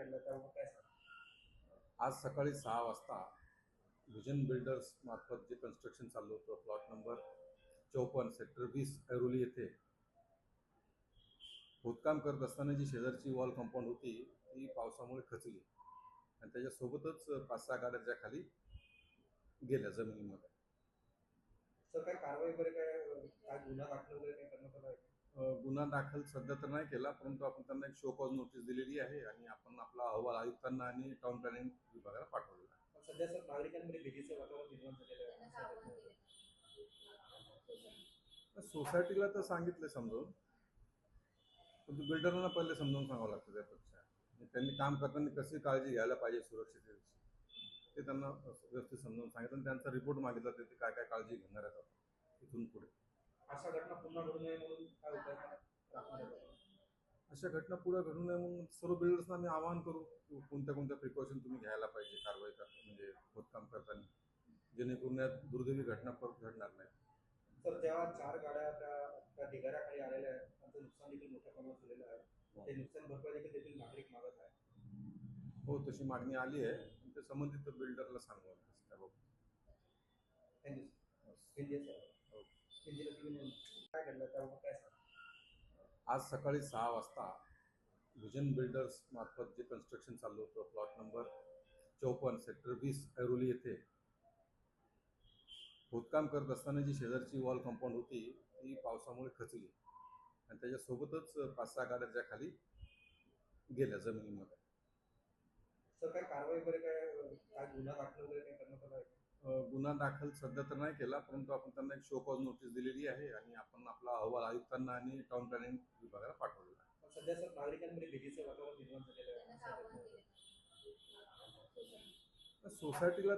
घडलं काय आज सकाळी सहा वाजता व्हिजन बिल्डर्स मार्फत जे कन्स्ट्रक्शन चालू होतं प्लॉट नंबर चौपन्न सेक्टर वीस ऐरोली येथे खोदकाम करत असताना जी शेजारची वॉल कंपाऊंड होती ती पावसामुळे खचली. आणि त्याच्यासोबतच पाच सहा गाड्या त्या खाली गेल्या जमिनीमध्ये. सर काय कारवाई वगैरे काय काय गुन्हा दाखल वगैरे काय करण्यात आला आहे का? अं, गुन्हा दाखल सध्या तर नाही केला परंतु आपण त्यांना एक शो कॉज नोटीस दिलेली आहे आणि आपण आपला अहवाल आयुक्तांना आणि टाउन प्लॅनिंग विभागाला पाठवलेला आहे. सध्या सर नागरिकांमध्ये भीतीचं वातावरण निर्माण झालेलं आहे. असं वाटतं. तर सोसायटीला तर सांगितलं समजावून पण बिल्डरांना पहिले समजावून सांगावं लागतं त्यापेक्षा. त्यांनी काम करताना कशी काळजी घ्यायला पाहिजे सुरक्षिततेची ते त्यांना व्यवस्थित समजावून सांगितलं आणि त्यांचा रिपोर्ट मागितला ते काय काय काळजी घेणार आहेत आपण इथून पुढे. अशा घटना पुन्हा घडू नये म्हणून काय उपाय राखण्यात? अशा घटना पुढे घडू नये म्हणून सर्व बिल्डर्सना आम्ही आवाहन करू की कोणत्या कोणत्या प्रिकॉशन तुम्ही घ्यायला पाहिजे कारवाई करता म्हणजे खोदकाम करताना. जेणेकरून या दुर्दैवी घटना परत घडणार नाही. सर जेव्हा चार गाड्या त्या त्या ढिगाऱ्याखाली आलेल्या आहेत त्यांचं नुकसान देखील मोठ्या प्रमाणात झालेलं आहे. ते नुकसान भरपाई देखील तेथील नागरिक मागत आहे हो तशी मागणी आली आहे. आणि ते संबंधित बिल्डरला सांगू त्याबाबत थँक्यू हिंदी सर. हो. हिंदीला आज सकाळी सहा वाजता विजन बिल्डर्स मार्फत जे कन्स्ट्रक्शन चालू होतं प्लॉट नंबर चौपन्न सेक्टर वीस ऐरोली येथे खोदकाम करत असताना जी शेजारची वॉल कंपाऊंड होती ती पावसामुळे खचली. आणि त्याच्यासोबतच पाच सहा गाड्या त्या खाली गेल्या जमिनीमध्ये. सर काय कारवाई वगैरे काय काय गुन्हा दाखल वगैरे काय करण्यात आला गुन्हा दाखल सध्या तर नाही केला परंतु आपण त्यांना एक शो कॉज नोटीस दिलेली आहे आणि आपण आपला अहवाल आयुक्तांना आणि टाउन प्लॅनिंग विभागाला पाठवलेला आहे. सध्या सर नागरिकांमध्ये भीतीचं वातावरण निर्माण झालेलं आहे. सोसायटीला